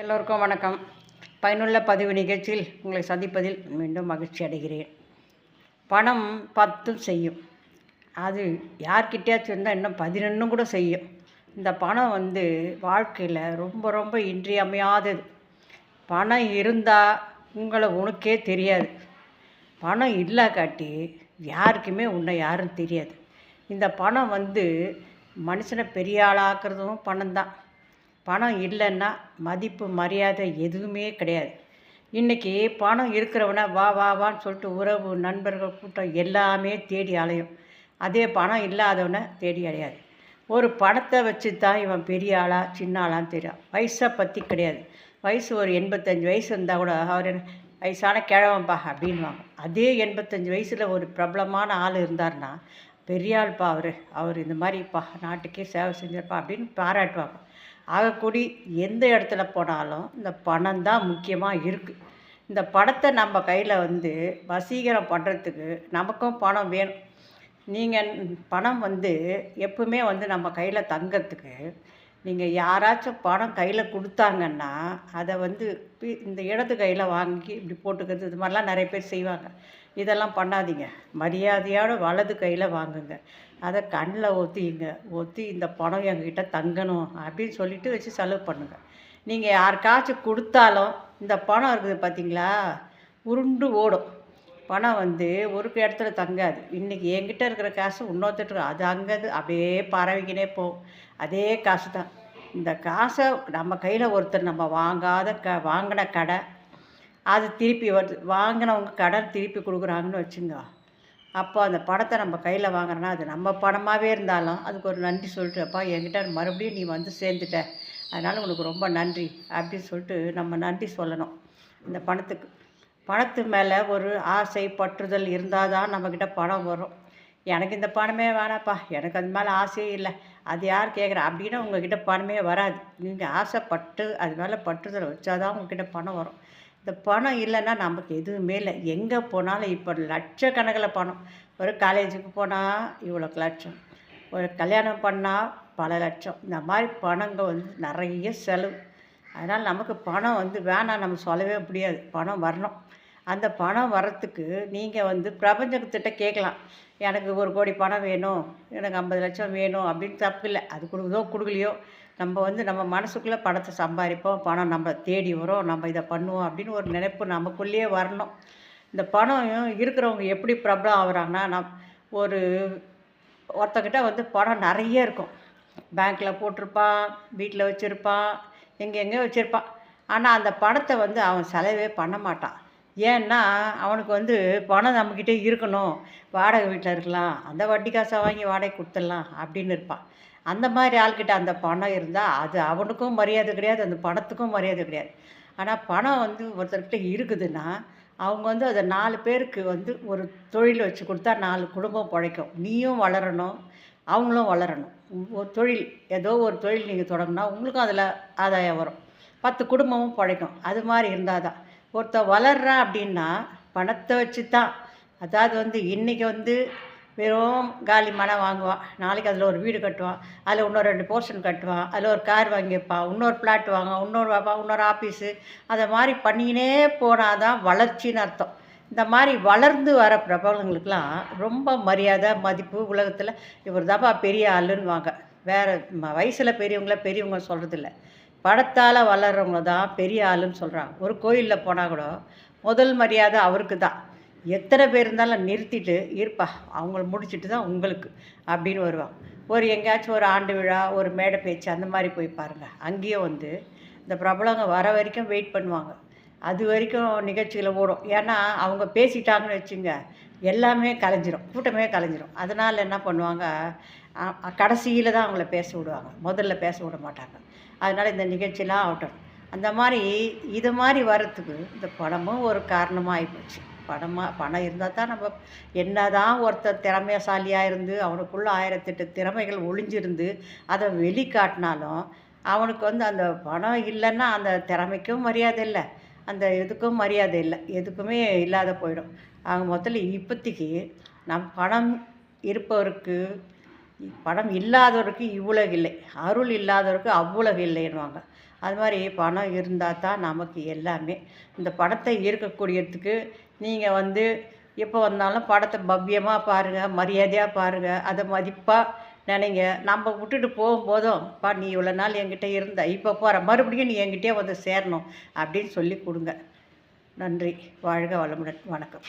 எல்லோருக்கும் வணக்கம். பயனுள்ள பதிவு நிகழ்ச்சியில் உங்களை சந்திப்பதில் மீண்டும் மகிழ்ச்சி அடைகிறேன். பணம் பத்தும் செய்யும். அது யார்கிட்டயாச்சும் இருந்தால் இன்னும் பதினொன்றும் கூட செய்யும். இந்த பணம் வந்து வாழ்க்கையில் ரொம்ப ரொம்ப இன்றியமையாதது பணம் இருந்தால் உங்களை உனக்கே தெரியாது. பணம் இல்லாக்காட்டி யாருக்குமே உன்னை யாரும் தெரியாது. இந்த பணம் வந்து மனுஷனை பெரிய ஆளாக்குறதும் பணம் தான் பணம் இல்லைன்னா மதிப்பு மரியாதை எதுவுமே கிடையாது. இன்றைக்கி பணம் இருக்கிறவனை வா வா வான்னு சொல்லிட்டு உறவு நண்பர்கள் கூட்டம் எல்லாமே தேடி அலையும். அதே பணம் இல்லாதவனை தேடி அடையாது ஒரு பணத்தை வச்சு தான் இவன் பெரிய ஆளா சின்ன ஆளான்னு தெரியும். வயசை பற்றி கிடையாது. வயசு ஒரு எண்பத்தஞ்சு வயசு இருந்தால் கூட அவர் வயசான கிழவன்பா அப்படின்வாங்க அதே எண்பத்தஞ்சு வயசில் ஒரு பிரபலமான ஆள் இருந்தார்னா பெரியாள்பா அவர். அவர் இந்த மாதிரிப்பா நாட்டுக்கே சேவை செஞ்சிருப்பா அப்படின்னு பாராட்டுவாங்க. ஆகக்கூடி எந்த இடத்துல போனாலும் இந்த பணம் தான் முக்கியமாக இருக்குது இந்த பணத்தை நம்ம கையில் வந்து வசீகரம் பண்ணுறதுக்கு நமக்கும் பணம் வேணும். நீங்கள் பணம் வந்து எப்பவுமே வந்து நம்ம கையில் தங்கறதுக்கு நீங்கள் யாராச்சும் பணம் கையில் கொடுத்தாங்கன்னா அதை வந்து பி- இந்த இடது கையில் வாங்கி இப்படி போட்டுக்கிறது இது மாதிரிலாம் நிறைய பேர் செய்வாங்க. இதெல்லாம் பண்ணாதீங்க. மரியாதையோட வலது கையில் வாங்குங்க. அதை கண்ணில் ஒத்திங்க. ஒத்தி இந்த பணம் எங்ககிட்ட தங்கணும் அப்படின்னு சொல்லிட்டு வச்சு செலவு பண்ணுங்கள் நீங்கள் யாருக்காச்சும் கொடுத்தாலும் இந்த பணம் இருக்குது பார்த்தீங்களா உருண்டு ஓடும். பணம் வந்து ஒரு இடத்துல தங்காது. இன்றைக்கி என்கிட்ட இருக்கிற காசு இன்னொருத்தருக்கு அது அங்கேது அப்படியே பரவிக்கினே போகும். அதே காசு தான் இந்த காசை நம்ம கையில் ஒருத்தர் நம்ம வாங்காத க வாங்கின கடை அது திருப்பி வருது வாங்கினவங்க கடன் திருப்பி கொடுக்குறாங்கன்னு வச்சுங்க. அப்போ அந்த பணத்தை நம்ம கையில் வாங்குறோன்னா அது நம்ம பணமாகவே இருந்தாலும் அதுக்கு ஒரு நன்றி சொல்லிட்டுப்பா என்கிட்ட மறுபடியும் நீ வந்து சேர்ந்துட்ட. அதனால் உனக்கு ரொம்ப நன்றி. அப்படின்னு சொல்லிட்டு நம்ம நன்றி சொல்லணும். இந்த பணத்துக்கு பணத்து மேலே ஒரு ஆசை பற்றுதல் இருந்தால் தான் நம்மக்கிட்ட பணம் வரும். எனக்கு இந்த பணமே வேணாப்பா எனக்கு அது மேலே ஆசையே இல்லை. அது யார் கேட்குறா அப்படின்னா உங்ககிட்ட பணமே வராது. நீங்கள் ஆசைப்பட்டு அது மேலே பற்றுதல் வச்சாதான் உங்ககிட்ட பணம் வரும். இந்த பணம் இல்லைன்னா நமக்கு எதுவுமே இல்லை. எங்கே போனாலும் இப்போ லட்சக்கணக்கில் பணம். ஒரு காலேஜுக்கு போனால் இவ்வளோ லட்சம். ஒரு கல்யாணம் பண்ணால் பல லட்சம். இந்த மாதிரி பணங்க வந்து நிறைய செலவு. அதனால் நமக்கு பணம் வந்து வேணாம். நம்ம சொல்லவே முடியாது. பணம் வரணும். அந்த பணம் வரத்துக்கு நீங்கள் வந்து பிரபஞ்சத்திட்ட கேட்கலாம். எனக்கு ஒரு கோடி பணம் வேணும் எனக்கு ஐம்பது லட்சம் வேணும் அப்படின்னு தப்பு இல்லை அது கொடுக்குதோ கொடுக்கலையோ நம்ம வந்து நம்ம மனசுக்குள்ளே பணத்தை சம்பாதிப்போம் பணம் நம்ம தேடி வரோம் நம்ம இதை பண்ணுவோம் அப்படின்னு ஒரு நினைப்பு நமக்குள்ளேயே வரணும். இந்த பணம் இருக்கிறவங்க எப்படி பிரபலம் ஆகுறாங்கன்னா நம் ஒரு ஒருத்தக்கிட்ட வந்து பணம் நிறைய இருக்கும். பேங்க்கில் போட்டிருப்பான் வீட்டில் வச்சுருப்பான் எங்கெங்கே வச்சுருப்பான். ஆனால் அந்த பணத்தை வந்து அவன் செலவே பண்ண மாட்டான். ஏன்னா அவனுக்கு வந்து பணம் நம்மக்கிட்ட இருக்கணும். வாடகை வீட்டில் இருக்கலாம். அந்த வட்டி காசை வாங்கி வாடகை கொடுத்துடலாம் அப்படின்னு இருப்பான். அந்த மாதிரி ஆள்கிட்ட அந்த பணம் இருந்தால் அது அவனுக்கும் மரியாதை கிடையாது அந்த பணத்துக்கும் மரியாதை கிடையாது. ஆனால் பணம் வந்து ஒருத்தர்கிட்ட இருக்குதுன்னா அவங்க வந்து அதை நாலு பேருக்கு வந்து ஒரு தொழில் வச்சு கொடுத்தா நாலு குடும்பம் பிழைக்கும். நீயும் வளரணும் அவங்களும் வளரணும். ஒரு தொழில் ஏதோ ஒரு தொழில் நீங்கள் தொடங்கினா உங்களுக்கும் அதில் ஆதாயம் வரும். பத்து குடும்பமும் பிழைக்கும். அது மாதிரி இருந்தால் தான் ஒருத்தன் வளர்றான் அப்படின்னா பணத்தை வச்சு தான் அதாவது வந்து இன்றைக்கி வந்து வெறும் காலி மனை வாங்குவான். நாளைக்கு அதில் ஒரு வீடு கட்டுவான். அதில் இன்னொரு ரெண்டு போர்ஷன் கட்டுவான். அதில் ஒரு கார் வாங்கி வைப்பான். இன்னொரு பிளாட் வாங்குவான். இன்னொரு வைப்பான் இன்னொரு ஆஃபீஸு அதை மாதிரி பண்ணிக்கினே போனால் தான் வளர்ச்சின்னு அர்த்தம். இந்த மாதிரி வளர்ந்து வர பிரபலங்களுக்கெல்லாம் ரொம்ப மரியாதை மதிப்பு உலகத்தில் இவர் தான்ப்பா பெரிய ஆளுன்னுவாங்க. வேறு வயசில் பெரியவங்கள பெரியவங்க சொல்கிறதில்ல படத்தால் வளர்கிறவங்க தான் பெரிய ஆளுன்னு சொல்கிறாங்க ஒரு கோயிலில் போனால் கூட முதல் மரியாதை அவருக்கு தான். எத்தனை பேர் இருந்தாலும் நிறுத்திட்டு இருப்பா அவங்கள முடிச்சிட்டு தான் உங்களுக்கு அப்படின்னு வருவாங்க. ஒரு எங்கேயாச்சும் ஒரு ஆண்டு விழா ஒரு மேடை பேச்சு அந்த மாதிரி போய் பாருங்கள் அங்கேயும் வந்து இந்த பிரபலங்க வர வரைக்கும் வெயிட் பண்ணுவாங்க. அது வரைக்கும் நிகழ்ச்சிகளை ஓடும். ஏன்னா அவங்க பேசிட்டாங்கன்னு வச்சுங்க எல்லாமே கலைஞ்சிரும் கூட்டமே கலைஞ்சிரும். அதனால் என்ன பண்ணுவாங்க கடைசியில் தான் அவங்கள பேச விடுவாங்க. முதல்ல பேச விட மாட்டாங்க. அதனால் இந்த நிகழ்ச்சிலாம் ஆகட்டும். அந்த மாதிரி இது மாதிரி வர்றதுக்கு இந்த பணமும் ஒரு காரணமாக ஆகிப்போச்சு பணமாக பணம் இருந்தால் தான் நம்ம என்ன தான் ஒருத்தர் திறமைசாலியாக இருந்து அவனுக்குள்ளே ஆயிரத்தெட்டு திறமைகள் ஒளிஞ்சிருந்து அதை வெளிக்காட்டினாலும் அவனுக்கு வந்து அந்த பணம் இல்லைன்னா அந்த திறமைக்கும் மரியாதை இல்லை அந்த இதுக்கும் மரியாதை இல்லை எதுக்குமே இல்லாத போயிடும். அவங்க முதல்ல இப்போதைக்கு நம் பணம் இருப்பவருக்கு பணம் இல்லாதவருக்கு இவ்வளவு இல்லை. அருள் இல்லாதவருக்கு அவ்வளவு இல்லைன்னுவாங்க. அது மாதிரி பணம் இருந்தால் தான் நமக்கு எல்லாமே. இந்த பணத்தை ஈர்க்கக்கூடியதுக்கு நீங்கள் வந்து எப்போ வந்தாலும் படத்தை பவ்யமாக பாருங்கள் மரியாதையாக பாருங்கள் அதை மதிப்பாக நினைங்க. நம்ம விட்டுட்டு போகும்போதும் பா நீ இவ்வளோ நாள் என்கிட்ட இருந்த இப்போ போகிற மறுபடியும் நீ என்கிட்டே வந்து சேரணும் அப்படின்னு சொல்லி கொடுங்க. நன்றி. வாழ்க வளமுடன். வணக்கம்.